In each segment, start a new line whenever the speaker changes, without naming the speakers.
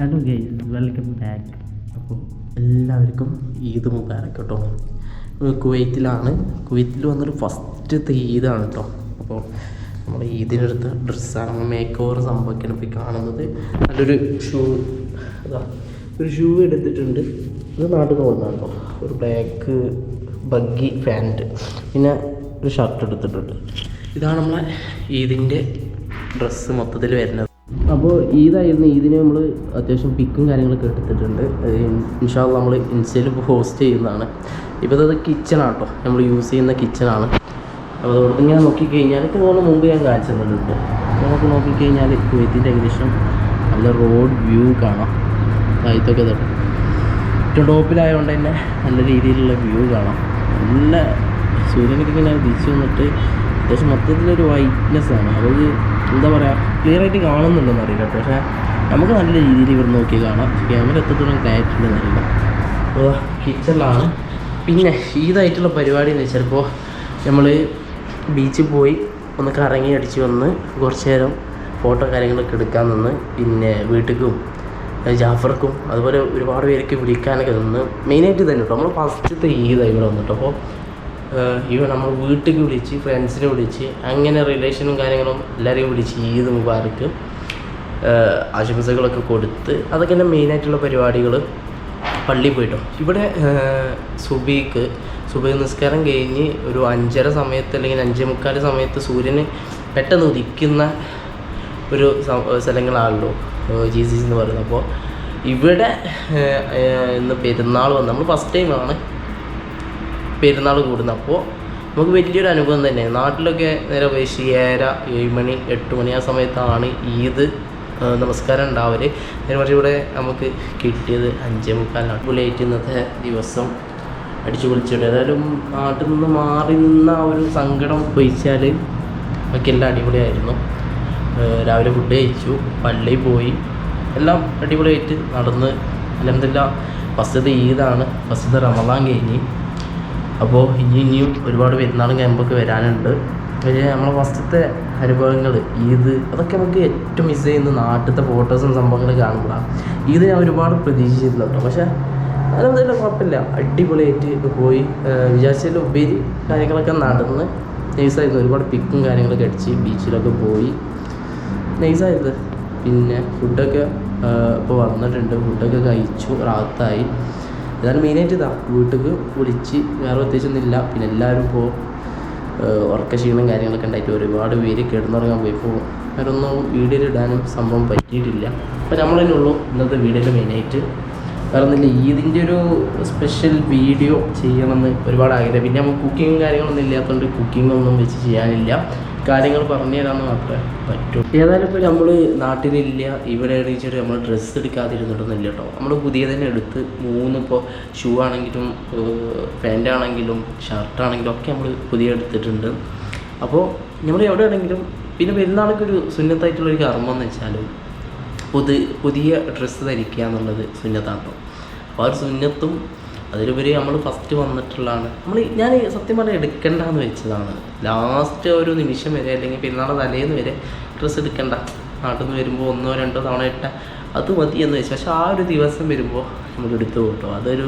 Hello guys welcome back അപ്പോൾ
എല്ലാവർക്കും ഈദ് മുബാറക് കേട്ടോ. കുവൈറ്റിലാണ്. കുവൈത്തിൽ വന്നൊരു ഫസ്റ്റത്തെ ഈദാണ് കേട്ടോ. അപ്പോൾ നമ്മൾ ഈദിനെടുത്ത ഡ്രസ്സാണ് മേക്ക് ഓവർ സംഭവിക്കണം ഇപ്പോൾ കാണുന്നത്. നല്ലൊരു ഷൂ അതാ ഒരു ഷൂ എടുത്തിട്ടുണ്ട്. ഇത് നാട്ടിൽ നിന്ന് കേട്ടോ. ഒരു ബ്ലാക്ക് ബഗ്ഗി പാന്റ് പിന്നെ ഒരു ഷർട്ട് എടുത്തിട്ടുണ്ട്. ഇതാണ് നമ്മളെ ഈദിന്റെ ഡ്രസ്സ് മൊത്തത്തിൽ വരുന്നത്. അപ്പോൾ ഈദായിരുന്നു ഈദിന് നമ്മൾ അത്യാവശ്യം പിക്കും കാര്യങ്ങളൊക്കെ എടുത്തിട്ടുണ്ട്. ഇൻഷാൽ നമ്മൾ ഇൻസ്റ്റയിൽ ഹോസ്റ്റ് ചെയ്യുന്നതാണ്. ഇപ്പോൾ അത് കിച്ചണാണ് കേട്ടോ നമ്മൾ യൂസ് ചെയ്യുന്ന കിച്ചണാണ് അപ്പോൾ അതുകൊണ്ട് ഇങ്ങനെ നോക്കിക്കഴിഞ്ഞാൽ ഇപ്പോൾ നമ്മൾ മുമ്പ് ഞാൻ കാണിച്ചു തന്നിട്ടുണ്ട് നമുക്ക് നോക്കിക്കഴിഞ്ഞാൽ കുവൈത്തിന്റെ ഏകദേശം നല്ല റോഡ് വ്യൂ കാണാം. താഴത്തൊക്കെ തട്ടും ഏറ്റവും ടോപ്പിലായതുകൊണ്ട് തന്നെ നല്ല രീതിയിലുള്ള വ്യൂ കാണാം. നല്ല സൂര്യനൊക്കെ ഇങ്ങനെ തിരിച്ചു വന്നിട്ട് അത്യാവശ്യം മൊത്തത്തിലൊരു വൈറ്റ്നെസ് ആണ്. അതായത് എന്താ പറയുക ക്ലിയർ ആയിട്ട് കാണുന്നുണ്ടെന്ന് അറിയില്ല. പക്ഷേ നമുക്ക് നല്ല രീതിയിൽ ഇവിടെ നോക്കി കാണാം. ക്യാമറ എത്രത്തോളം ക്ലാരിറ്റി ഉണ്ടെന്ന് അറിയില്ല. അപ്പോൾ കിച്ചണിലാണ് പിന്നെ ഈതായിട്ടുള്ള പരിപാടി എന്ന് വെച്ചാൽ ഇപ്പോൾ നമ്മൾ ബീച്ചിൽ പോയി ഒന്ന് കറങ്ങി അടിച്ച് വന്ന് കുറച്ച് നേരം ഫോട്ടോ കാര്യങ്ങളൊക്കെ എടുക്കാൻ നിന്ന് പിന്നെ വീട്ടിലും ജാഫർക്കും അതുപോലെ ഒരുപാട് പേർക്ക് വിളിക്കാനൊക്കെ നിന്ന്. മെയിനായിട്ട് തന്നെ കേട്ടോ. നമ്മൾ ഫസ്റ്റത്തെ ഈദായി ഇവിടെ വന്നിട്ട്. അപ്പോൾ ഇവ നമ്മൾ വീട്ടിലേക്ക് വിളിച്ച് ഫ്രണ്ട്സിനെ വിളിച്ച് അങ്ങനെ റിലേഷനും കാര്യങ്ങളും എല്ലാവരെയും വിളിച്ച് ഈദ് മുബാറക്ക് ആശംസകളൊക്കെ കൊടുത്ത് അതൊക്കെ തന്നെ മെയിനായിട്ടുള്ള പരിപാടികൾ പള്ളിയിൽ പോയിട്ടോ. ഇവിടെ സുബിക്ക് സുബൈ നിസ്കാരം കഴിഞ്ഞ് ഒരു അഞ്ചര സമയത്ത് അല്ലെങ്കിൽ അഞ്ചേ മുക്കാൽ സമയത്ത് സൂര്യന് പെട്ടെന്ന് ഉദിക്കുന്ന ഒരു സ്ഥലങ്ങളാണല്ലോ ജി സി എന്ന് പറയുന്നത്. അപ്പോൾ ഇവിടെ ഇന്ന് പെരുന്നാൾ വന്ന്. നമ്മൾ ഫസ്റ്റ് ടൈമാണ് പെരുന്നാൾ കൂടുന്നത്. അപ്പോൾ നമുക്ക് വലിയൊരു അനുഭവം തന്നെ. നാട്ടിലൊക്കെ നേരെ വൈശി ഏഴര ഏഴ് മണി എട്ട് മണി ആ സമയത്താണ് ഈദ് നമസ്കാരം ഉണ്ടാവൽ. അതിന് പക്ഷേ ഇവിടെ നമുക്ക് കിട്ടിയത് അഞ്ചേ മുക്കാലാണ് ലേറ്റ് ഇന്നത്തെ ദിവസം അടിച്ചു പൊളിച്ചിട്ട് ഏതായാലും നാട്ടിൽ നിന്ന് മാറി നിന്ന ആ ഒരു സങ്കടം ഒഴിച്ചാൽ ഒക്കെ എല്ലാം അടിപൊളിയായിരുന്നു. രാവിലെ ഫുഡ് കഴിച്ചു പള്ളിയിൽ പോയി. എല്ലാം അടിപൊളിയായിട്ട് നടന്ന്. അല്ലെന്നില്ല ഫസ്റ്റത്തെ ഈദാണ്. ഫസ്റ്റത്തെ റമദാൻ കഴിഞ്ഞ്. അപ്പോൾ ഇനി ഇനിയും ഒരുപാട് പെരുന്നാളും ക്യാമ്പൊക്കെ വരാനുണ്ട്. പിന്നെ നമ്മളെ ഫസ്റ്റത്തെ അനുഭവങ്ങൾ ഈദ് അതൊക്കെ നമുക്ക് ഏറ്റവും മിസ് ചെയ്യുന്ന നാട്ടിലത്തെ ഫോട്ടോസും സംഭവങ്ങളും കാണുമ്പോഴാണ് ഈദ് ഞാൻ ഒരുപാട് പ്രതീക്ഷിച്ചിരുന്നു കേട്ടോ. പക്ഷേ അതെന്തായാലും കുഴപ്പമില്ല. അടിപൊളിയായിട്ട് പോയി. വിചാരിച്ചതിൽ ഉപരി കാര്യങ്ങളൊക്കെ നടന്ന് നൈസായിരുന്നു. ഒരുപാട് പിക്കും കാര്യങ്ങളൊക്കെ അടിച്ച് ബീച്ചിലൊക്കെ പോയി. നൈസായിരുന്നു. പിന്നെ ഫുഡൊക്കെ ഇപ്പോൾ വന്നിട്ടുണ്ട്. ഫുഡൊക്കെ കഴിച്ചു റാത്തായി ഇതാണ് മെയിനായിട്ട് ഇതാ. വീട്ടിലേക്ക് വിളിച്ച് വേറെ പ്രത്യേകിച്ചൊന്നുമില്ല. പിന്നെ എല്ലാവരും ഇപ്പോൾ ഉറക്ക ക്ഷീണം കാര്യങ്ങളൊക്കെ ഉണ്ടായിട്ട് ഒരുപാട് പേര് കിടന്നുറങ്ങാൻ പോയി. ഇപ്പോൾ ഒന്നും വീഡിയോയിൽ ഇടാനും സംഭവം പറ്റിയിട്ടില്ല. അപ്പോൾ നമ്മൾ തന്നെ ഉള്ളൂ. ഇന്നത്തെ വീഡിയോയിൽ മെയിനായിട്ട് വേറെ ഒന്നുമില്ല. ഈദിന്റെ ഒരു സ്പെഷ്യൽ വീഡിയോ ചെയ്യണമെന്ന് ഒരുപാട് ആഗ്രഹം. പിന്നെ നമുക്ക് കുക്കിങ്ങും കാര്യങ്ങളൊന്നും ഇല്ലാത്തതുകൊണ്ട് കുക്കിംഗ് ഒന്നും വെച്ച് ചെയ്യാനില്ല. കാര്യങ്ങൾ പറഞ്ഞു തരാമെന്ന് മാത്രമേ പറ്റൂ. ഏതായാലും ഇപ്പോൾ നമ്മൾ നാട്ടിലില്ല ഇവിടെ എണീച്ചിട്ട് നമ്മൾ ഡ്രസ്സ് എടുക്കാതിരുന്നിട്ടൊന്നുമില്ല കേട്ടോ. നമ്മൾ പുതിയ തന്നെ എടുത്ത് മൂന്ന് ഇപ്പോൾ ഷൂ ആണെങ്കിലും പാന്റ് ആണെങ്കിലും ഷർട്ട് ആണെങ്കിലും ഒക്കെ നമ്മൾ പുതിയ എടുത്തിട്ടുണ്ട്. അപ്പോൾ നമ്മൾ എവിടെ ആണെങ്കിലും പിന്നെ പെരുന്നാളൊക്കെ ഒരു സുന്നത്തായിട്ടുള്ളൊരു കർമ്മം എന്ന് വെച്ചാൽ പുതു പുതിയ ഡ്രസ്സ് ധരിക്കുക എന്നുള്ളത് സുന്നത്താണ് അപ്പോൾ ആ ഒരു സുന്നത്തും അതിലുപരി നമ്മൾ ഫസ്റ്റ് വന്നിട്ടുള്ളതാണ്. നമ്മൾ ഞാൻ സത്യം പറഞ്ഞാൽ എടുക്കണ്ടെന്ന് വെച്ചതാണ്. ലാസ്റ്റ് ഒരു നിമിഷം വരെ അല്ലെങ്കിൽ പെരുന്നാൾ തലേന്ന് വരെ ഡ്രസ്സ് എടുക്കണ്ട. നാട്ടിൽ നിന്ന് വരുമ്പോൾ ഒന്നോ രണ്ടോ തവണ ഇട്ട അത് മതി എന്ന് വെച്ചു. പക്ഷെ ആ ഒരു ദിവസം വരുമ്പോൾ നമ്മൾ എടുത്തു കേട്ടോ. അതൊരു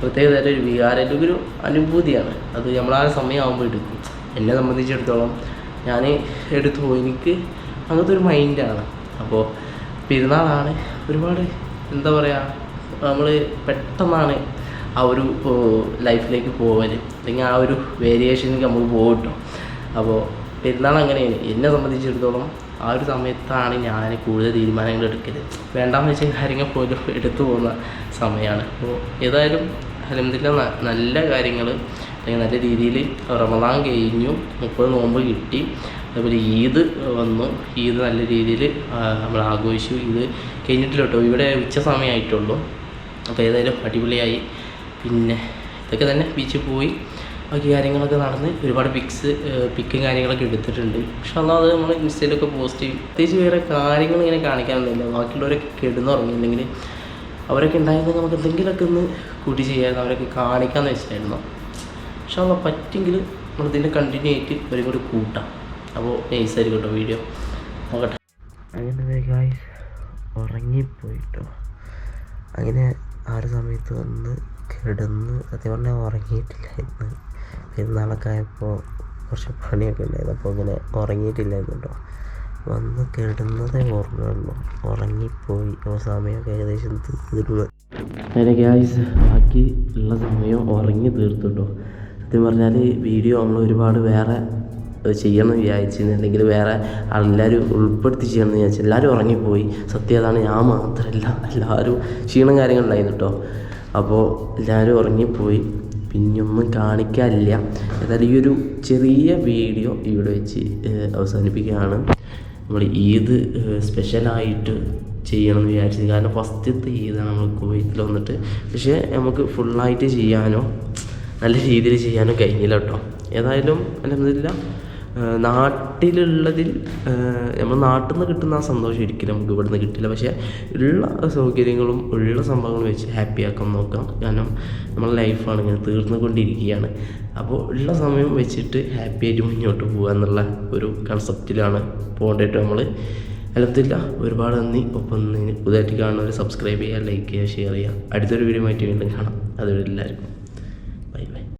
പ്രത്യേക തരം ഒരു വികാരം അല്ലെങ്കിൽ ഒരു അനുഭൂതിയാണ്. അത് നമ്മൾ ആ സമയമാകുമ്പോൾ എടുക്കും. എന്നെ സംബന്ധിച്ചിടത്തോളം ഞാൻ എടുത്തു പോയി. എനിക്ക് അങ്ങനത്തെ ഒരു മൈൻഡാണ് അപ്പോൾ പെരുന്നാളാണ് ഒരുപാട് എന്താ പറയുക നമ്മൾ പെട്ടെന്നാണ് ആ ഒരു ലൈഫിലേക്ക് പോകാൻ അല്ലെങ്കിൽ ആ ഒരു വേരിയേഷനിലേക്ക് നമുക്ക് പോകും അപ്പോൾ പെരുന്നാൾ അങ്ങനെയാണ്. എന്നെ സംബന്ധിച്ചിടത്തോളം ആ ഒരു സമയത്താണ് ഞാൻ കൂടുതൽ തീരുമാനങ്ങൾ എടുക്കൽ വേണ്ടാന്ന് വെച്ച കാര്യങ്ങൾ പോലും എടുത്തു പോകുന്ന സമയമാണ് അപ്പോൾ ഏതായാലും അലഹമില്ല നല്ല കാര്യങ്ങൾ അല്ലെങ്കിൽ നല്ല രീതിയിൽ റമദാൻ കഴിഞ്ഞു. മുപ്പത് നോമ്പ് കിട്ടി. അതുപോലെ ഈദ് വന്നു. ഈദ് നല്ല രീതിയിൽ നമ്മൾ ആഘോഷിച്ചു. ഇത് കഴിഞ്ഞിട്ടില്ല കേട്ടോ. ഇവിടെ ഉച്ച സമയമായിട്ടുള്ളൂ. അപ്പോൾ ഏതായാലും അടിപൊളിയായി. പിന്നെ ഇതൊക്കെ തന്നെ ബീച്ചിൽ പോയി. ബാക്കി കാര്യങ്ങളൊക്കെ നടന്ന് ഒരുപാട് പിക്സ് പിക്കും കാര്യങ്ങളൊക്കെ എടുത്തിട്ടുണ്ട്. പക്ഷെ എന്നാൽ അത് നമ്മൾ ഇൻസ്റ്റയിലൊക്കെ പോസ്റ്റ് ചെയ്യും. പ്രത്യേകിച്ച് വേറെ കാര്യങ്ങൾ ഇങ്ങനെ കാണിക്കാനൊന്നുമില്ല. ബാക്കിയുള്ളവരൊക്കെ കിടന്നുറങ്ങിയില്ലെങ്കിൽ അവരൊക്കെ ഉണ്ടായിരുന്നെങ്കിൽ നമുക്ക് എന്തെങ്കിലുമൊക്കെ ഒന്ന് കൂടി ചെയ്യാമായിരുന്നു. അവരൊക്കെ കാണിക്കാമെന്ന് വെച്ചായിരുന്നു പക്ഷെ എന്നാൽ പറ്റുമെങ്കിൽ നമ്മളിതിന്റെ കണ്ടിന്യൂ ആയിട്ട് ഇവരും കൂടി കൂട്ടാം. അപ്പോൾ നൈസായിരിക്കും കേട്ടോ വീഡിയോ നോക്കട്ടെ.
അങ്ങനെ
ഉറങ്ങിപ്പോയിട്ടോ അങ്ങനെ ആ ഒരു സമയത്ത് വന്ന് കിടന്ന് സത്യം പറഞ്ഞാൽ ഉറങ്ങിയിട്ടില്ലായിരുന്നു പെരുന്നാളൊക്കെ ആയപ്പോൾ കുറച്ച് പണിയൊക്കെ ഉണ്ടായിരുന്നു. അപ്പോൾ ഇങ്ങനെ ഉറങ്ങിയിട്ടില്ലായിരുന്നു കേട്ടോ വന്ന് കിടന്നതേ ഓർമ്മയുള്ളൂ. ഉറങ്ങിപ്പോയി. അപ്പോൾ സമയമൊക്കെ ഏകദേശം തീർന്ന്. അങ്ങനെ ഗ്യാസ് ബാക്കി ഉള്ള സമയം ഉറങ്ങി തീർത്തു കേട്ടോ സത്യം പറഞ്ഞാൽ വീഡിയോ നമ്മൾ ഒരുപാട് വേറെ ചെയ്യണം വിചാരിച്ചിരുന്നു അല്ലെങ്കിൽ വേറെ എല്ലാവരും ഉൾപ്പെടുത്തി ചെയ്യണം എന്ന് വിചാരിച്ചു എല്ലാവരും ഉറങ്ങിപ്പോയി. സത്യം അതാണ് ഞാൻ മാത്രമല്ല എല്ലാവരും ക്ഷീണം കാര്യങ്ങളുണ്ടായിരുന്നു കേട്ടോ അപ്പോൾ എല്ലാവരും ഉറങ്ങിപ്പോയി. പിന്നെയൊന്നും കാണിക്കാനില്ല. ഏതായാലും ഈ ഒരു ചെറിയ വീഡിയോ ഇവിടെ വെച്ച് അവസാനിപ്പിക്കുകയാണ്. നമ്മൾ ഈദ് സ്പെഷ്യലായിട്ട് ചെയ്യണം എന്ന് വിചാരിച്ചത് കാരണം ഫസ്റ്റത്തെ ഈദാണ് നമ്മൾ കുവൈത്തിൽ വന്നിട്ട്. പക്ഷേ നമുക്ക് ഫുള്ളായിട്ട് ചെയ്യാനോ നല്ല രീതിയിൽ ചെയ്യാനോ കഴിഞ്ഞില്ല കേട്ടോ. ഏതായാലും അലഹമില്ല നാട്ടിലുള്ളതിൽ നമ്മൾ നാട്ടിൽ നിന്ന് കിട്ടുന്ന ആ സന്തോഷം ഒരിക്കലും നമുക്ക് ഇവിടെ നിന്ന് കിട്ടില്ല. പക്ഷേ ഉള്ള സൗകര്യങ്ങളും ഉള്ള സംഭവങ്ങളും വെച്ച് ഹാപ്പി ആക്കാൻ നോക്കാം. കാരണം നമ്മുടെ ലൈഫാണ് ഇങ്ങനെ തീർന്നുകൊണ്ടിരിക്കുകയാണ്. അപ്പോൾ ഉള്ള സമയം വെച്ചിട്ട് ഹാപ്പി ആയിട്ട് മുന്നോട്ട് പോകുക എന്നുള്ള ഒരു കൺസെപ്റ്റിലാണ് പോകേണ്ടിട്ട് നമ്മൾ അലഹത്തില്ല ഒരുപാട് നന്ദി. ഒപ്പം പുതുതായിട്ട് കാണുന്നവർ സബ്സ്ക്രൈബ് ചെയ്യുക ലൈക്ക് ചെയ്യുക ഷെയർ ചെയ്യുക. അടുത്തൊരു വീഡിയോ ആയിട്ട് വീണ്ടും കാണാം. അതുവരെ എല്ലാവർക്കും